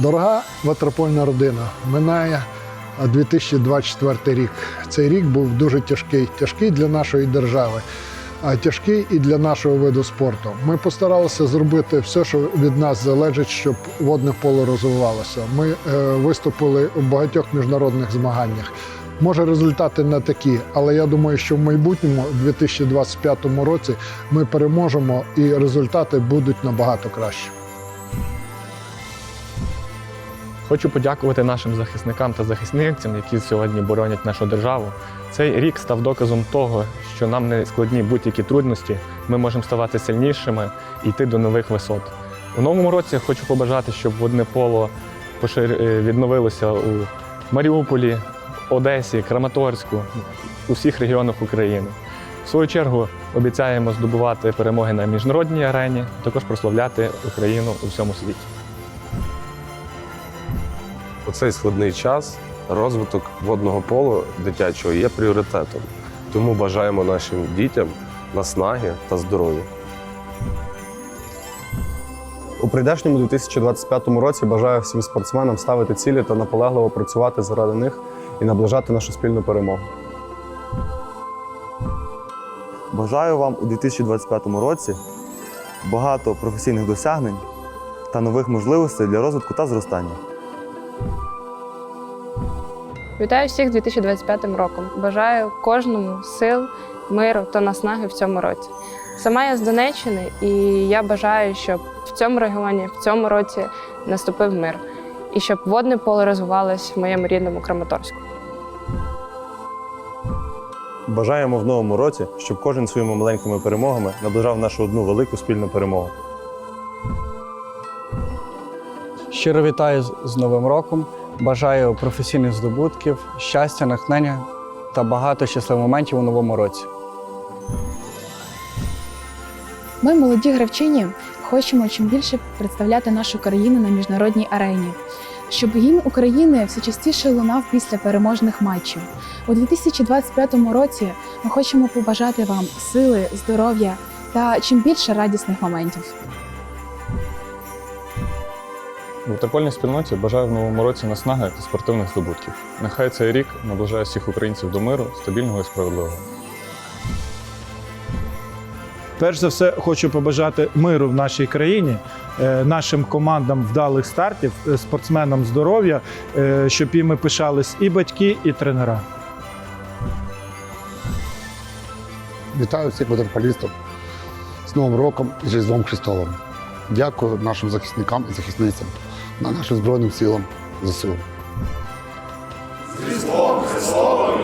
Дорога ватерпольна родина, минає 2024 рік. Цей рік був дуже тяжкий, тяжкий для нашої держави, а тяжкий і для нашого виду спорту. Ми постаралися зробити все, що від нас залежить, щоб водне поло розвивалося. Ми е, виступили у багатьох міжнародних змаганнях. Може, результати не такі, але я думаю, що в майбутньому, у 2025 році, ми переможемо і результати будуть набагато кращі. Хочу подякувати нашим захисникам та захисницям, які сьогодні боронять нашу державу. Цей рік став доказом того, що нам не складні будь-які трудності. Ми можемо ставати сильнішими і йти до нових висот. У новому році хочу побажати, щоб водне поло пошир- е, відновилося у Маріуполі, Одесі, Краматорську, у всіх регіонах України. В свою чергу обіцяємо здобувати перемоги на міжнародній арені, також прославляти Україну у всьому світі. У цей складний час розвиток водного полу дитячого є пріоритетом. Тому бажаємо нашим дітям наснаги та здоров'я. У прийдешньому 2025 році бажаю всім спортсменам ставити цілі та наполегливо працювати заради них і наближати нашу спільну перемогу. Бажаю вам у 2025 році багато професійних досягнень та нових можливостей для розвитку та зростання. Вітаю всіх 2025 роком. Бажаю кожному сил, миру та наснаги в цьому році. Сама я з Донеччини, і я бажаю, щоб в цьому регіоні, в цьому році наступив мир, і щоб водне поле розвивалось в моєму рідному Краматорську. Бажаємо в новому році, щоб кожен своїми маленькими перемогами наближав нашу одну велику спільну перемогу. Щиро вітаю з- Новим роком. Бажаю професійних здобутків, щастя, натхнення та багато щасливих моментів у новому році. Ми, молоді гравчині, хочемо чим більше представляти нашу країну на міжнародній арені, щоб гімн України все частіше лунав після переможних матчів. У 2025 році ми хочемо побажати вам сили, здоров'я та чим більше радісних моментів. У ватерпольній спільноті бажаю в новому році наснаги та спортивних здобутків. Нехай цей рік наближає всіх українців до миру, стабільного і справедливого. Перш за все, хочу побажати миру в нашій країні, е, нашим командам вдалих стартів, е, спортсменам здоров'я, е, щоб іми пишались і батьки, і тренера. Вітаю всіх водополістів з Новим роком і Різдвом Христовим. Дякую нашим захисникам і захисницям на нашим Збройним силам ЗСУ. Христом, Христом,